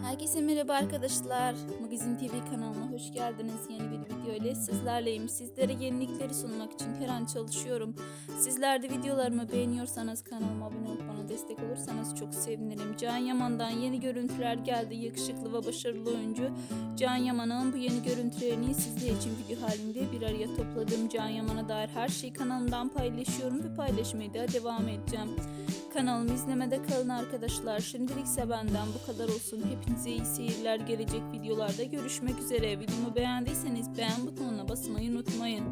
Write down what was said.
Herkese merhaba arkadaşlar. Magazin TV kanalına hoş geldiniz. Yeni bir video ile sizlerleyim. Sizlere yenilikleri sunmak için her an çalışıyorum. Sizler de videolarımı beğeniyorsanız kanalıma abone olup bana destek olursanız çok sevinirim. Can Yaman'dan yeni görüntüler geldi. Yakışıklı ve başarılı oyuncu Can Yaman'ın bu yeni görüntülerini sizler için video halinde bir araya topladım. Can Yaman'a dair her şeyi kanalımdan paylaşıyorum ve paylaşmaya da devam edeceğim. Kanalımı izlemede kalın arkadaşlar. Şimdilikse benden bu kadar olsun. Hepinize iyi seyirler. Gelecek videolarda görüşmek üzere. Videomu beğendiyseniz beğen butonuna basmayı unutmayın.